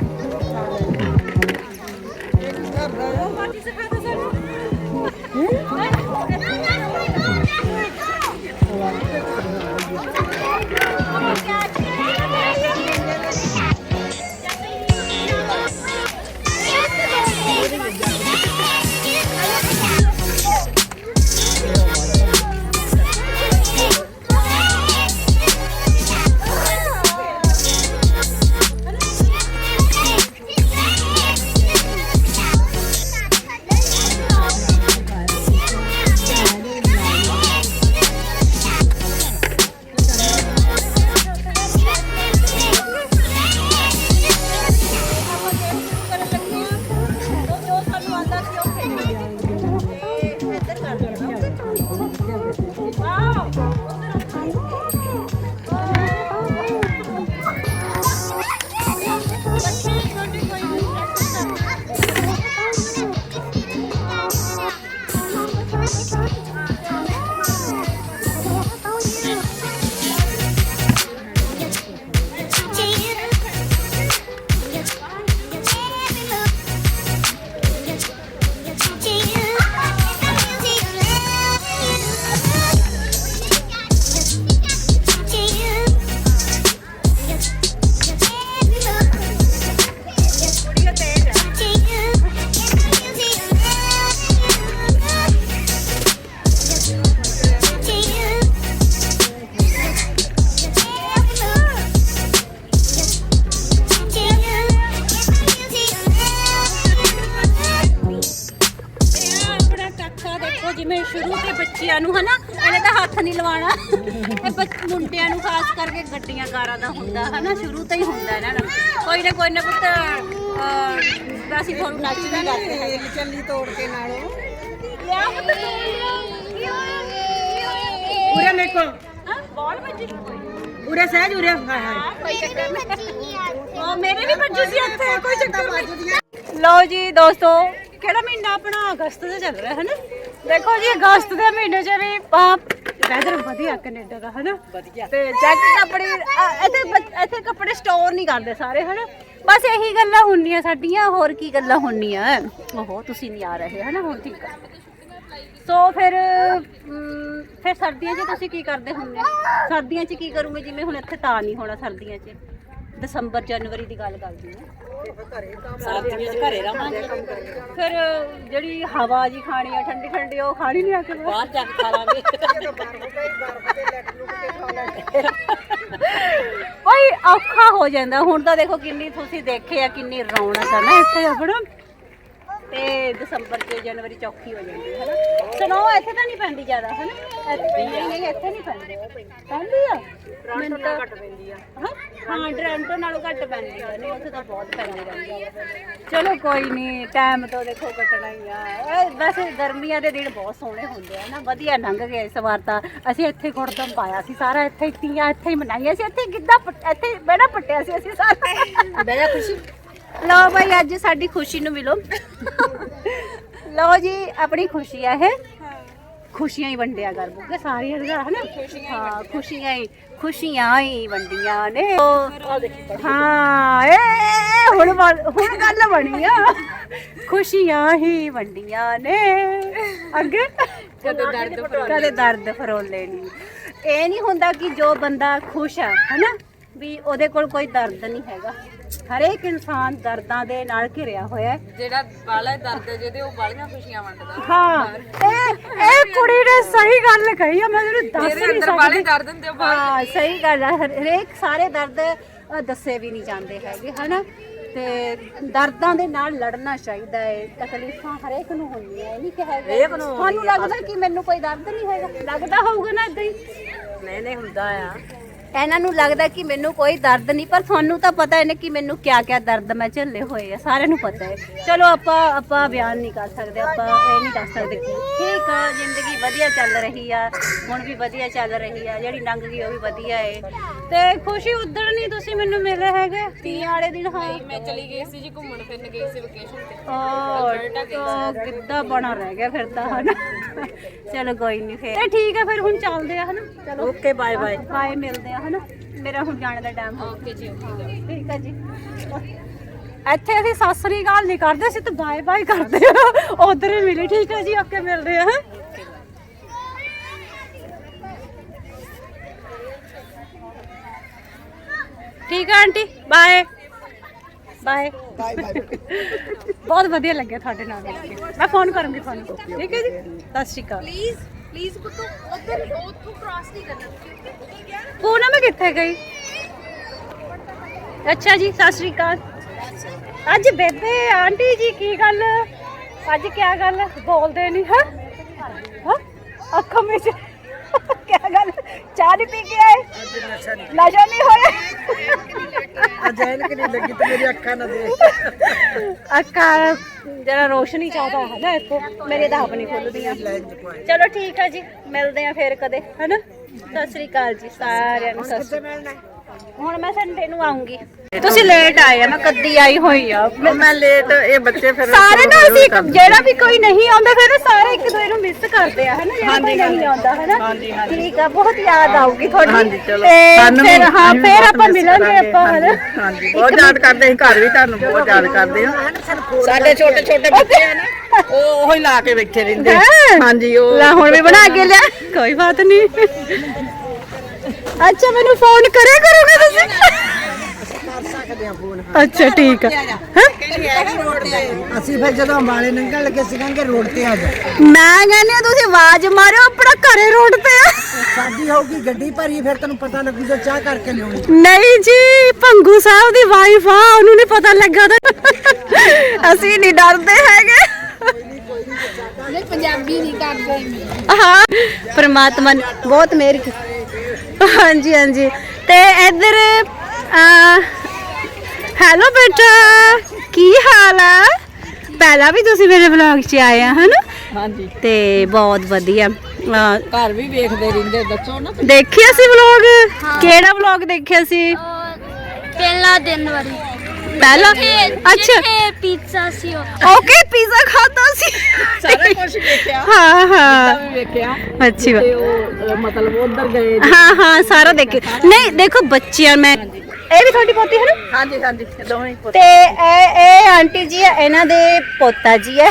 ਨੱਚਦਾ ਕਰਦੇ
ਚੱਲੀ ਤੋੜ ਕੇ ਨਾਲੋਂ
ਲਿਆ ਪੁੱਤ ਤੂੰ ਲਿਆ
ਉਰੇ ਮੇਰੇ ਕੋਲ
ਬਾਲ ਵੱਜੀ
ਉਰੇ ਸਹਿਜ, ਉਰੇ, ਹਾਏ ਹਾਏ।
ਕੋਈ ਚੱਕਰ ਨਹੀਂ ਉਹ ਮੇਰੇ ਵੀ ਬੱਜੂ ਸੀ ਇੱਥੇ, ਕੋਈ ਚੱਕਰ ਨਹੀਂ। ਲਓ ਜੀ ਦੋਸਤੋ, ਕਿਹੜਾ ਮਹੀਨਾ ਆਪਣਾ ਅਗਸਤ ਦਾ ਚੱਲ ਰਿਹਾ ਹੈ ਨਾ ਦੇਖੋ ਜੀ ਅਗਸਤ ਦੇ ਮਹੀਨੇ 'ਚ ਵੀ ਵੈਦਰ ਵਧੀਆ ਕੈਨੇਡਾ ਦਾ ਹੈ ਨਾ ਵਧੀਆ। ਤੇ ਜੈਕਟ ਕੱਪੜੇ ਅ, ਇੱਥੇ ਇੱਥੇ ਕੱਪੜੇ ਸਟੋਰ ਨਹੀਂ ਕਰਦੇ ਸਾਰੇ ਹੈ ਨਾ ਬਸ ਇਹੀ ਗੱਲਾਂ ਹੁੰਦੀਆਂ ਸਾਡੀਆਂ ਹੋਰ ਕੀ ਗੱਲਾਂ ਹੁੰਦੀਆਂ? ਓਹੋ ਤੁਸੀਂ ਨਹੀਂ ਆ ਰਹੇ ਹੈ ਨਾ ਹੁਣ ਠੀਕ ਆ। ਸੋ ਫਿਰ ਅਮ, ਫਿਰ ਸਰਦੀਆਂ 'ਚ ਤੁਸੀਂ ਕੀ ਕਰਦੇ ਹੁੰਦੇ? ਸਰਦੀਆਂ 'ਚ ਕੀ ਕਰੋਗੇ? ਜਿਵੇਂ ਹੁਣ ਇੱਥੇ ਤਾਂ ਨਹੀਂ ਹੋਣਾ ਸਰਦੀਆਂ 'ਚ। ਦਸੰਬਰ ਜਨਵਰੀ ਦੀ ਗੱਲ ਕਰਦੀ ਹਾਂ। ਸਰਦੀਆਂ 'ਚ ਘਰੇ ਰਹਾਂਗੇ। ਫਿਰ ਜਿਹੜੀ ਹਵਾ ਜੀ ਖਾਣੀ ਆ ਠੰਡੀ ਠੰਡੀ ਉਹ ਖਾਣੀ ਨਹੀਂ ਆ ਕੇ ਬਾਹਰ ਜਾ ਕੇ ਖਾ ਲਾਂਗੇ। ਓਏ ਔਖਾ ਹੋ ਜਾਂਦਾ। ਹੁਣ ਤਾਂ ਦੇਖੋ ਕਿੰਨੀ ਤੁਸੀਂ ਦੇਖੇ ਆ ਕਿੰਨੀ ਰੌਣਕ ਆ ਨਾ ਇੱਥੇ ਆਪਣਾ। ਤੇ ਦਸੰਬਰ ਤੇ ਜਨਵਰੀ ਚ ਔਖੀ ਹੋ ਜਾਂਦੀ ਹੈ ਹਨਾ? ਸਨੋ ਇੱਥੇ ਤਾਂ ਨਹੀਂ ਪੈਂਦੀ ਜ਼ਿਆਦਾ ਹਨਾ? ਇੱਥੇ ਨਹੀਂ ਨਹੀਂ ਇੱਥੇ ਨਹੀਂ ਪੈਂਦੀ। ਪੈਂਦੀ ਆ? ਟੋਰਾਂਟੋ ਨਾਲ ਘੱਟ ਪੈਂਦੀ ਆ। ਹਾਂ? ਟੋਰਾਂਟੋ ਨਾਲੋਂ ਘੱਟ ਪੈਂਦੀ ਆ। ਨਹੀਂ ਉੱਥੇ ਤਾਂ ਬਹੁਤ ਪੈਂਦੀ ਰਹਿੰਦੀ ਆ। ਚਲੋ ਕੋਈ ਨਹੀਂ ਟਾਈਮ ਤੋਂ ਦੇਖੋ ਕੱਟਣਾ ਹੀ ਆ। ਇਹ ਵੈਸੇ ਗਰਮੀਆਂ ਦੇ ਦਿਨ ਬਹੁਤ ਸੋਹਣੇ ਹੁੰਦੇ ਆ ਨਾ ਵਧੀਆ ਲੰਘ ਗਏ ਇਸ ਵਾਰ ਤਾਂ। ਅਸੀਂ ਇੱਥੇ ਗੁੜਦਮ ਪਾਇਆ ਸੀ ਸਾਰਾ ਇੱਥੇ ਤੀਆਂ ਇੱਥੇ ਹੀ ਮਨਾਈਆਂ ਸੀ। ਇੱਥੇ ਗਿੱਧਾ ਪੱਟ- ਇੱਥੇ ਬੜਾ ਪੱਟਿਆ ਸੀ ਅਸੀਂ ਸਾਰਾ।
ਬਹਿ ਖੁਸ਼ੀ।
ਲਓ ਭਾਈ ਅੱਜ ਸਾਡੀ ਖੁਸ਼ੀ ਨੂੰ ਮਿਲੋ। ਲਓ ਜੀ ਆਪਣੀ ਖੁਸ਼ੀ ਆ ਇਹ। ਖੁਸ਼ੀਆਂ ਹੀ ਵੰਡਿਆ ਕਰ ਬੁੱਗੇ ਸਾਰੀਆਂ ਦਾ ਹਨਾ? ਹਾਂ ਖੁਸ਼ੀਆਂ ਹੀ ਖੁਸ਼ੀਆਂ ਹੀ ਵੰਡੀਆਂ ਨੇ। ਹਾਂ ਹੁਣ ਗੱਲ ਬਣੀ ਆ। ਖੁਸ਼ੀਆਂ ਹੀ ਵੰਡੀਆਂ ਨੇ। ਅੱਗੇ? ਕਦੇ ਦਰਦ ਕਦੇ ਦਰਦ ਫਰੋਲੇ ਨਹੀਂ ਇਹ ਨਹੀਂ ਹੁੰਦਾ ਕਿ ਜੋ ਬੰਦਾ ਖੁਸ਼ ਆ ਹਨਾ? ਵੀ ਉਹਦੇ ਕੋਲ ਕੋਈ ਦਰਦ ਨਹੀਂ ਹੈਗਾ। ਹਰੇਕ ਇਨਸਾਨ ਦਰਦਾਂ ਦੇ ਨਾਲ ਘਿਰਿਆ ਹੋਇਆ ਹੈ।
ਜਿਹੜਾ ਬਾਲਾ ਦਰਦ ਹੈ ਜਿਹਦੇ ਉਹ ਬਾਲੀਆਂ ਖੁਸ਼ੀਆਂ ਵੰਡਦਾ।
ਹਾਂ ਇਹ ਇਹ ਕੁੜੀ ਨੇ ਸਹੀ ਗੱਲ ਕਹੀ ਆ ਮੈਂ ਤੈਨੂੰ ਦੱਸ
ਜਿਹਦੇ
ਨਹੀਂ
ਅੰਦਰ
ਸਕਦੀ।
ਦਰਦ ਹੁੰਦੇ ਉਹ
ਹਾਂ ਸਹੀ ਗੱਲ ਹੈ ਹਰ- ਹਰੇਕ ਸਾਰੇ ਦਰਦ ਦੱਸੇ ਵੀ ਨਹੀਂ ਜਾਂਦੇ ਹੈਗੇ ਹਨਾ? ਤੇ ਦਰਦਾਂ ਦੇ ਨਾਲ ਲੜਨਾ ਚਾਹੀਦਾ ਹੈ ਤਕਲੀਫਾਂ ਹਰੇਕ ਨੂੰ ਹੁੰਦੀਆਂ ਇਹ ਨਹੀਂ ਕਿ ਹੈਗਾ ਤੁਹਾਨੂੰ ਲੱਗਦਾ ਕਿ ਮੈਨੂੰ ਕੋਈ ਦਰਦ ਨਹੀਂ ਹੈਗਾ? ਲੱਗਦਾ ਹੋਊਗਾ ਨਾ ਇਦਾਂ ਹੀ?
ਨਹੀਂ ਨਹੀਂ ਹੁੰਦਾ ਆ।
ਇਹਨਾਂ ਨੂੰ ਲੱਗਦਾ ਕਿ ਮੈਨੂੰ ਕੋਈ ਦਰਦ ਨਹੀਂ ਪਰ ਤੁਹਾਨੂੰ ਤਾਂ ਪਤਾ ਹੈ ਨਾ ਕਿ ਮੈਨੂੰ ਕਿਆ ਕਿਆ ਦਰਦ ਮੈਂ ਝੱਲੇ ਹੋਏ ਆ ਸਾਰਿਆਂ ਨੂੰ ਪਤਾ ਹੈ। ਚਲੋ ਆਪਾਂ ਆਪਾਂ ਬਿਆਨ ਨਹੀਂ ਕਰ ਸਕਦੇ ਆਪਾਂ ਇਹ ਨਹੀਂ ਦੱਸ ਸਕਦੇ ਠੀਕ ਆ ਜ਼ਿੰਦਗੀ ਵਧੀਆ ਚੱਲ ਰਹੀ ਆ ਹੁਣ ਵੀ ਵਧੀਆ ਚੱਲ ਰਹੀ ਆ ਜਿਹੜੀ ਲੰਘ ਗਈ ਉਹ ਵੀ ਵਧੀਆ ਏ। ਤੇ ਖੁਸ਼ੀ ਉਦੋਂ ਨਹੀਂ ਤੁਸੀਂ ਮੈਨੂੰ ਮਿਲੇ ਹੈਗੇ? ਤੀਆਂ ਵਾਲੇ ਦਿਨ ਹਾਂ।
ਮੈਂ ਚਲੀ ਗਈ ਸੀ ਜੀ ਘੁੰਮਣ ਫਿਰਨ ਗਈ ਸੀ ਵਕੇਸ਼ਨ ਤੇ।
ਉਹ ਕਿੱਦਾਂ ਬਣਾ ਰਹਿ ਗਿਆ ਫਿਰ ਤਾਂ ਹਨਾ? ਚਲੋ ਕੋਈ ਨਹੀਂ ਫੇਰ। ਤੇ ਠੀਕ ਹੈ ਫਿਰ ਹੁਣ ਚੱਲਦੇ ਆ ਹਨਾ? ਚਲੋ।
ਓਕੇ ਬਾਏ ਬਾਏ
ਬਾਏ ਮਿਲਦੇ ਆ ਹਨਾ? ਮੇਰਾ ਹੁਣ ਜਾਣ ਦਾ ਟਾਈਮ ਹੋ
ਓਕੇ ਜੀ
ਠੀਕ ਹੈ ਜੀ। ਇੱਥੇ ਅਸੀਂ ਸਤਿ ਸ੍ਰੀ ਅਕਾਲ ਨਹੀਂ ਕਰਦੇ ਅਸੀਂ ਤਾਂ ਬਾਏ ਬਾਏ ਕਰਦੇ ਆ ਉਧਰ ਹੀ ਮਿਲੇ ਠੀਕ ਹੈ ਜੀ ਓਕੇ ਮਿਲਦੇ ਆ ਹੈਂ। ਠੀਕ ਹੈ ਆਂਟੀ ਬਾਏ। ਬਾਏ। ਬਹੁਤ ਵਧੀਆ ਲੱਗਿਆ ਤੁਹਾਡੇ ਨਾਲ ਮਿਲ ਕੇ। ਮੈਂ ਫੋਨ ਕਰੂੰਗੀ ਤੁਹਾਨੂੰ ਠੀਕ ਹੈ ਜੀ? ਸਤਿ ਸ਼੍ਰੀ ਅਕਾਲ।
ਪਲੀਜ਼ ਪਲੀਜ਼ ਪੁੱਤੋ ਉਧਰ ਉੱਥੋਂ ਕ੍ਰਾਸ ਨਹੀਂ ਕਰਨਾ
ਪੂਨਮ ਕਿੱਥੇ ਗਈ? ਅੱਛਾ ਜੀ ਸਤਿ ਸ਼੍ਰੀ ਅਕਾਲ। ਅੱਜ ਬੇਬੇ ਆਂਟੀ ਜੀ ਕੀ ਗੱਲ? ਅੱਜ ਕੀ ਗੱਲ? ਬੋਲਦੇ ਨਹੀਂ ਹਾਂ? ਹਾਂ? ਅੱਖਾਂ ਵਿੱਚ ਕੀ ਗੱਲ? ਚਾਹ ਨਹੀਂ ਪੀ ਕੇ ਆਏ? ਨਸ਼ਾ ਨਹੀਂ ਹੋਇਆ?
ਅਜੈਨ ਕਿ ਨਹੀਂ ਲੱਗੀ ਤੇ ਮੇਰੀ ਅੱਖਾਂ ਨਾ ਦੇਖ।
ਅੱਖਾਂ ਜਰਾ ਰੋਸ਼ਨੀ ਚਾਹਦਾ ਹੈ ਨਾ ਇੱਥੇ। ਮੇਰੇ ਤਾਂ ਆਪ ਨਹੀਂ ਖੁੱਲਦੀਆਂ ਚਲੋ ਠੀਕ ਹੈ ਜੀ ਮਿਲਦੇ ਆ ਫੇਰ ਕਦੇ ਹੈਨਾ? ਸਤਿ ਸ੍ਰੀ ਅਕਾਲ ਜੀ ਸਾਰਿਆਂ ਨੂੰ ਸਤਿ ਸ੍ਰੀ ਹੁਣ ਮੈਂ ਸੰਡੇ ਨੂੰ ਆਉਂਗੀ। ਤੁਸੀਂ ਲੇਟ ਆਏ ਆ ਮੈਂ ਕੱਦੀ ਆਈ ਹੋਈ ਆ।
ਮੈਂ ਲੇਟ ਇਹ ਬੱਚੇ ਫਿਰ
ਸਾਰੇ ਨਾ ਅਸੀਂ ਜਿਹੜਾ ਵੀ ਕੋਈ ਨਹੀਂ ਆਉਂਦਾ ਫਿਰ ਸਾਰੇ ਇੱਕ ਦੂਜੇ ਨੂੰ ਮਿਸ ਕਰਦੇ ਆ ਹਨਾ? ਜਿਹੜਾ ਕੋਈ ਨਹੀਂ ਆਉਂਦਾ ਹਨਾ? ਠੀਕ ਆ ਬਹੁਤ ਯਾਦ ਆਊਗੀ ਤੁਹਾਡੀ। ਤੇ ਫਿਰ ਹਾਂ ਫਿਰ ਆਪਾਂ ਮਿਲਾਂਗੇ ਆਪਾਂ ਹਨਾ?
ਹਾਂਜੀ। ਬਹੁਤ ਯਾਦ ਕਰਦੇ ਅਸੀਂ ਘਰ ਵੀ ਤੁਹਾਨੂੰ ਬਹੁਤ ਯਾਦ ਕਰਦੇ ਸਾਡੇ ਛੋਟੇ ਛੋਟੇ ਬੱਚੇ ਆ ਨਾ ਉਹ ਉਹੀ ਲਾ ਕੇ ਬੈਠੇ ਰਹਿੰਦੇ।
ਹੈਂ?
ਹਾਂਜੀ ਉਹ
ਲੈ ਹੁਣ ਵੀ ਬਣਾ ਕੇ ਲਿਆ। ਕੋਈ ਬਾਤ ਨਹੀਂ। ਅੱਛਾ ਮੈਨੂੰ ਫੋਨ ਕਰਿਆ ਕਰੋਗੇ ਤੁਸੀਂ? ਅੱਛਾ ਠੀਕ ਆ। ਹੈਂ?
ਅਸੀਂ ਫਿਰ ਜਦੋਂ ਅੰਬਾਲੇ ਲੰਘਣ ਲੱਗੇ ਸੀਗਾਂਗੇ ਰੋਡ ਤੇ ਆ ਜਾ
ਮੈਂ ਕਹਿੰਦੀ ਹਾਂ ਤੁਸੀਂ ਆਵਾਜ਼ ਮਾਰਿਓ ਆਪਣਾ ਘਰੇ ਰੋਡ ਤੇ ਆ।
ਸਾਡੀ ਹੋਊਗੀ ਗੱਡੀ ਭਰੀ ਫਿਰ ਤੈਨੂੰ ਪਤਾ ਲੱਗੂ ਜੇ ਚਾਹ ਕਰਕੇ ਲਿਆਉਣੀ।
ਨਹੀਂ ਜੀ ਭੰਗੂ ਸਾਹਿਬ ਦੀ ਵਾਈਫ ਆ ਉਹਨੂੰ ਨਹੀਂ ਪਤਾ ਲੱਗਾ ਤਾਂ ਅਸੀਂ ਨਹੀਂ ਡਰਦੇ ਹੈਗੇ।
ਪੰਜਾਬੀ ਨਹੀਂ ਕਰਦੇ।
ਹਾਂ ਪ੍ਰਮਾਤਮਾ ਨੇ ਬਹੁਤ ਮਿਹਰ ਕੀਤੀ ਹਾਂਜੀ ਹਾਂਜੀ। ਤੇ ਇੱਧਰ ਹੈਲੋ ਬੇਟਾ ਕੀ ਹਾਲ ਆ? ਪਹਿਲਾਂ ਵੀ ਤੁਸੀਂ ਮੇਰੇ ਵਲੌਗ 'ਚ ਆਏ ਆ ਹਨਾ?
ਹਾਂਜੀ।
ਤੇ ਬਹੁਤ ਵਧੀਆ।
ਘਰ ਵੀ ਵੇਖਦੇ ਰਹਿੰਦੇ ਦੱਸੋ ਨਾ
ਦੇਖਿਆ ਸੀ ਵਲੌਗ ਕਿਹੜਾ ਵਲੌਗ ਦੇਖਿਆ ਸੀ?
ਪਹਿਲਾ ਦਿਨ ਵਾਰੀ।
ਪਹਿਲਾ? ਅੱਛਾ।
ਜਿੱਥੇ ਪੀਜ਼ਾ ਸੀ ਉਹ।
ਓਕੇ ਪੀਜ਼ਾ ਖਾਦਾ ਸੀ।
ਸਾਰਾ ਕੁਝ ਵੇਖਿਆ।
ਹਾਂ ਹਾਂ।
ਵੀ ਵੇਖਿਆ।
ਅੱਛੀ ਬਾਤ
ਤੇ ਉਹ ਅ, ਮਤਲਬ ਉਧਰ ਗਏ
ਹਾਂ ਹਾਂ ਸਾਰਾ ਦੇਖੇ ਨਹੀਂ ਦੇਖੋ ਬੱਚਿਆਂ ਮੈਂ ਇਹ ਵੀ ਤੁਹਾਡੀ ਪੋਤੀ ਹੈ ਨਾ?
ਹਾਂਜੀ ਹਾਂਜੀ ਦੋਵੇਂ ਪੁੱਤ।
ਤੇ ਇਹ ਇਹ ਆਂਟੀ ਜੀ ਆ ਇਹਨਾਂ ਦੇ ਪੋਤਾ ਜੀ ਹੈ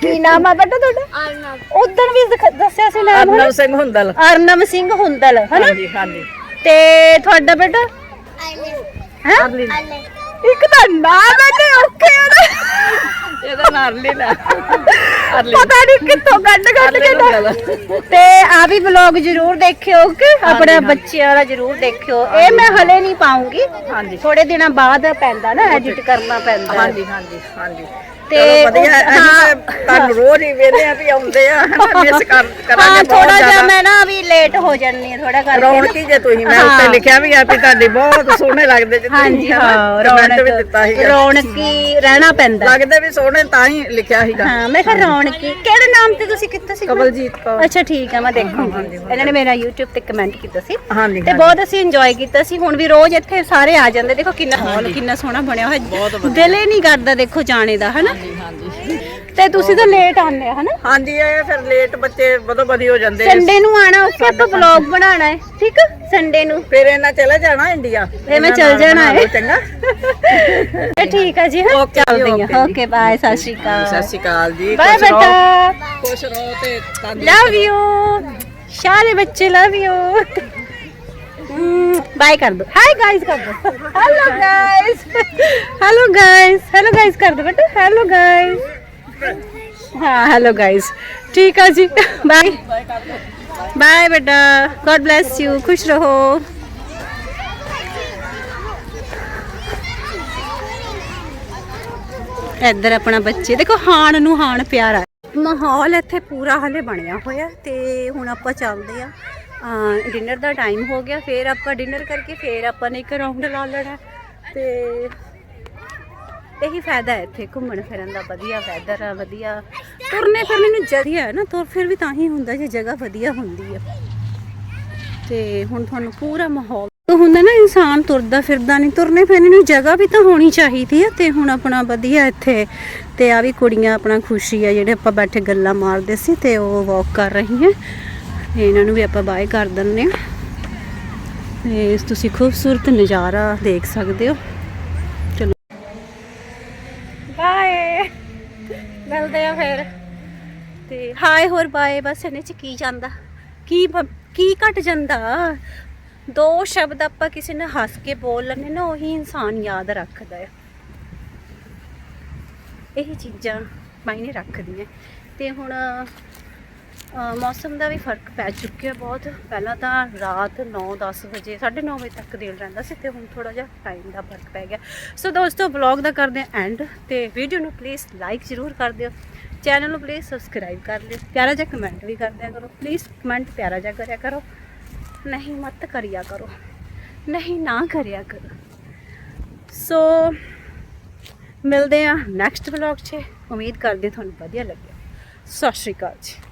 ਕੀ ਨਾਮ ਆ ਬੇਟਾ ਤੁਹਾਡਾ?
ਅਰਨਬ
ਉਦੋਂ ਵੀ ਦਿਖ- ਦੱਸਿਆ ਸੀ ਨਾਮ
ਅਰਨਵ ਸਿੰਘ ਹੁੰਦਲ।
ਅਰਨਮ ਸਿੰਘ ਹੁੰਦਲ ਹਨਾ?
ਹਾਂਜੀ ਹਾਂਜੀ।
ਤੇ ਤੁਹਾਡਾ ਬੇਟਾ?
ਆਲੇ
ਹੈ?
ਆਲੇ
ਇੱਕ ਤਾਂ ਹੈ ਤੇ ਓਕੇ
ਇਹਦਾ ਨਾਂ ਨਾ ਅਰਲੀ।
ਪਤਾ ਨਹੀਂ ਕਿੱਥੋਂ ਕੱਢ ਕੱਢ ਕੇ ਨਾ ਤੇ ਆ ਵੀ ਵਲੌਗ ਜਰੂਰ ਦੇਖਿਓ ਕਿ ਆਪਣੇ ਬੱਚਿਆਂ ਵਾਲਾ ਜਰੂਰ ਦੇਖਿਓ। ਇਹ ਮੈਂ ਹਲੇ ਨਹੀਂ ਪਾਉਂਗੀ।
ਹਾਂਜੀ।
ਥੋੜੇ ਦਿਨਾਂ ਬਾਅਦ ਪੈਂਦਾ ਨਾ ਐਡਿਟ ਕਰਨਾ ਪੈਂਦਾ।
ਹਾਂਜੀ ਹਾਂਜੀ ਹਾਂਜੀ।
ਤੇ
ਤੇ ਵਧੀਆ ਅਸੀਂ
ਹਾਂ।
ਤਾਂ ਤੁਹਾਨੂੰ ਰੋਜ਼ ਹੀ ਵੇਲੇ ਆ ਵੀ ਆਉਂਦੇ ਆ ਮਿਸ ਕਰ
ਹਾਂ
ਕਰਾਂਗੇ ਬਹੁਤ
ਥੋੜਾ ਜਿਹਾ
ਜ਼ਿਆਦਾ।
ਮੈਂ ਨਾ ਵੀ ਲੇਟ ਹੋ ਜਾਂਦੀ ਹਾਂ ਥੋੜਾ ਕਰਕੇ
ਰੌਣਕੀ ਜੇ ਤੁਸੀਂ ਮੈਂ
ਹਾਂ।
ਉੱਤੇ ਲਿਖਿਆ ਵੀ ਆ ਵੀ ਤੁਹਾਡੇ ਬਹੁਤ ਸੋਹਣੇ ਲੱਗਦੇ ਜੇ
ਹਾਂਜੀ
ਤੁਸੀਂ
ਹਾਂ
ਕਮੈਂਟ ਵੀ ਦਿੱਤਾ
ਰੌਣਕ
ਸੀਗਾ।
ਰੌਣਕੀ ਰਹਿਣਾ ਪੈਂਦਾ।
ਲੱਗਦੇ ਵੀ ਸੋਹਣੇ ਤਾਂ ਹੀ ਲਿਖਿਆ ਸੀਗਾ।
ਹਾਂ ਮੈਂ ਕਿਹਾ ਰੌਣਕੀ ਕਿਹੜੇ ਨਾਮ ਤੇ ਤੁਸੀਂ ਕੀਤਾ ਸੀ
ਕਵਲਜੀਤ ਕੌਰ।
ਅੱਛਾ ਠੀਕ ਹੈ। ਮੈਂ ਦੇਖੂੰਗੀ ਇਹਨਾਂ ਨੇ ਮੇਰਾ YouTube ਤੇ ਕਮੈਂਟ ਕੀਤਾ ਸੀ। ਤੇ ਬਹੁਤ ਅਸੀਂ ਇੰਜੋਏ ਕੀਤਾ ਸੀ। ਹੁਣ ਵੀ ਰੋਜ਼ ਇੱਥੇ ਸਾਰੇ ਆ ਜਾਂਦੇ। ਦੇਖੋ ਕਿੰਨਾ ਹਾਲ ਕਿੰਨਾ ਸੋਹਣਾ ਬਣਿਆ ਹੋਇਆ। ਦਿਲ ਹੀ ਨਹੀਂ ਕਰਦਾ ਦੇਖੋ ਜਾਣੇ ਦਾ ਹਨਾ?
ਹਾਂਜੀ
ਤੇ ਤੁਸੀਂ ਤਾਂ ਲੇਟ ਆਉਂਦੇ ਆ ਹਨਾ?
ਹਾਂਜੀ ਇਹ ਫਿਰ ਲੇਟ ਬੱਚੇ ਬਦੋ ਬਦੀ ਹੋ ਜਾਂਦੇ ਆ।
ਸੰਡੇ ਨੂੰ ਆਣਾ ਉੱਥੇ ਆਪਾਂ ਵਲੌਗ ਬਣਾਉਣਾ ਹੈ ਠੀਕ? ਸੰਡੇ ਨੂੰ।
ਫਿਰ ਇਹਨਾਂ ਚਲੇ ਜਾਣਾ ਇੰਡੀਆ
ਮੈਂ
ਇਹਨਾਂ
ਚਲ
ਨਾਲ
ਜਾਣਾ
ਬਣਾ
ਹੈ।
ਚੰਗਾ।
ਇਹ ਠੀਕ ਹੈ ਜੀ ਹਾਂ
Okay
ਚੱਲਦੇ
okay
ਹਾਂ
ਜੀ।
ਓਕੇ ਬਾਏ ਸਤਿ ਸ਼੍ਰੀ ਅਕਾਲ।
ਸਤਿ ਸ਼੍ਰੀ ਅਕਾਲ ਜੀ।
ਬਾਏ
ਖੁਸ਼ ਰਹੋ।
ਬੇਟਾ।
ਖੁਸ਼ ਰਹੋ ਤੇ ਤੰਦਰੁਸਤ
ਲਵ ਯੂ ਸਾਰੇ ਬੱਚੇ ਲਵ ਯੂ ਬਾਏ ਕਰ ਦੋ। ਹਾਈ ਗਾਇਸ ਕਰ ਦੋ। Hello guys hello guys hello guys ਕਰ ਦੋ ਬੇਟਾ। ਹੈਲੋ ਗਾਇਸ ਹਾਂ ਹੈਲੋ ਗਾਇਸ ਠੀਕ ਆ ਜੀ। ਬਾਏ ਬਾਏ ਬੇਟਾ। ਗੋਡ ਬlesਸ ਯੂ ਖੁਸ਼ ਰਹੋ। ਇੱਧਰ ਆਪਣਾ ਬੱਚੇ। ਦੇਖੋ, ਹਾਣ ਨੂੰ ਹਾਣ ਪਿਆਰਾ। ਮਾਹੌਲ ਇੱਥੇ ਪੂਰਾ ਹਲੇ ਬਣਿਆ ਹੋਇਆ ਤੇ ਹੁਣ ਆਪਾਂ ਚੱਲਦੇ ਆ। ਡਿਨਰ ਦਾ ਟਾਈਮ ਹੋ ਗਿਆ, ਫਿਰ ਆਪਾਂ ਡਿਨਰ ਕਰਕੇ ਫੇਰ ਆਪਾਂ ਨੇ ਇੱਕ ਰਾਉਂਡ ਲਾ ਲੈਣਾ। ਤੇ ਇਹੀ ਫਾਇਦਾ ਹੈ ਇੱਥੇ, ਘੁੰਮਣ ਫਿਰਨ ਦਾ ਵਧੀਆ ਵੈਦਰ ਆ, ਵਧੀਆ। ਤੁਰਨੇ ਫਿਰਨੇ ਨੂੰ ਜਰੀਆ ਹੈ ਨਾ, ਤੁਰ ਫਿਰ ਵੀ ਤਾਂ ਹੀ ਹੁੰਦਾ ਜੇ ਜਗ੍ਹਾ ਵਧੀਆ ਹੁੰਦੀ ਆ। ਤੇ ਹੁਣ ਤੁਹਾਨੂੰ ਪੂਰਾ ਮਾਹੌਲ ਤਾਂ ਹੁੰਦਾ ਨਾ ਇਨਸਾਨ ਤੁਰਦਾ ਫਿਰਦਾ ਨਹੀਂ ਤੁਰਨੇ ਫਿਰਨੇ ਨੂੰ ਜਗ੍ਹਾ ਵੀ ਤਾਂ ਹੋਣੀ ਚਾਹੀਦੀ ਆ, ਤੇ ਹੁਣ ਆਪਣਾ ਵਧੀਆ ਇੱਥੇ। ਤੇ ਆ ਵੀ ਕੁੜੀਆਂ ਆਪਣਾ ਖੁਸ਼ੀ ਆ, ਜਿਹੜੇ ਆਪਾਂ ਬੈਠੇ ਗੱਲਾਂ ਮਾਰਦੇ ਸੀ, ਤੇ ਉਹ ਵਾਕ ਕਰ ਰਹੀਆਂ। ਤੇ ਇਹਨਾਂ ਨੂੰ ਵੀ ਆਪਾਂ ਬਾਏ ਕਰ ਦਿੰਨੇ ਆ ਤੇ ਤੁਸੀਂ ਖੂਬਸੂਰਤ ਨਜ਼ਾਰਾ ਦੇਖ ਸਕਦੇ ਹੋ। ਚਲੋ। ਬਾਏ ਮਿਲਦੇ ਆ ਫਿਰ। ਤੇ ਹਾਏ ਹੋਰ ਬਾਏ ਬਸ ਇਹਨੇ ਚ ਕੀ ਜਾਂਦਾ? ਕੀ ਕੀ ਘਟ ਜਾਂਦਾ? ਦੋ ਸ਼ਬਦ ਆਪਾਂ ਕਿਸੇ ਨੇ ਹੱਸ ਕੇ ਬੋਲ ਲੈਣੇ ਨਾ ਉਹੀ ਇਨਸਾਨ ਯਾਦ ਰੱਖਦਾ ਹੈ। ਇਹ ਚੀਜ਼ਾਂ ਮਾਇਨੇ ਰੱਖਦੀਆਂ। ਤੇ ਹੁਣ ਮੌਸਮ ਦਾ ਵੀ ਫ਼ਰਕ ਪੈ ਚੁੱਕਿਆ ਬਹੁਤ। ਪਹਿਲਾਂ ਤਾਂ ਰਾਤ 9-10 ਵਜੇ 9:30 ਵਜੇ ਤੱਕ ਦਿਨ ਰਹਿੰਦਾ ਸੀ ਤੇ ਹੁਣ ਥੋੜਾ ਜਿਹਾ ਟਾਈਮ ਦਾ ਫ਼ਰਕ ਪੈ ਗਿਆ। ਸੋ ਦੋਸਤੋ ਵਲੌਗ ਦਾ ਕਰਦੇ ਹਾਂ ਐਂਡ ਤੇ ਵੀਡੀਓ ਨੂੰ ਪਲੀਜ਼ ਲਾਈਕ ਜ਼ਰੂਰ ਕਰ ਦਿਓ। ਚੈਨਲ ਨੂੰ ਪਲੀਜ਼ ਸਬਸਕ੍ਰਾਈਬ ਕਰ ਲਿਓ। ਪਿਆਰਾ ਜਿਹਾ ਕਮੈਂਟ ਵੀ ਕਰ ਦਿਆ ਕਰੋ। ਪਲੀਜ਼ ਕਮੈਂਟ ਪਿਆਰਾ ਜਿਹਾ ਕਰਿਆ ਕਰੋ। ਨਹੀਂ ਮਤ ਕਰਿਆ ਕਰੋ। ਨਹੀਂ ਨਾ ਕਰਿਆ ਕਰੋ। ਸੋ ਮਿਲਦੇ ਆ ਨੈਕਸਟ ਵਲੌਗ 'ਚ। ਉਮੀਦ ਕਰਦੇ ਤੁਹਾਨੂੰ ਵਧੀਆ ਲੱਗਿਆ। ਸਤਿ ਸ਼੍ਰੀ ਅਕਾਲ ਜੀ।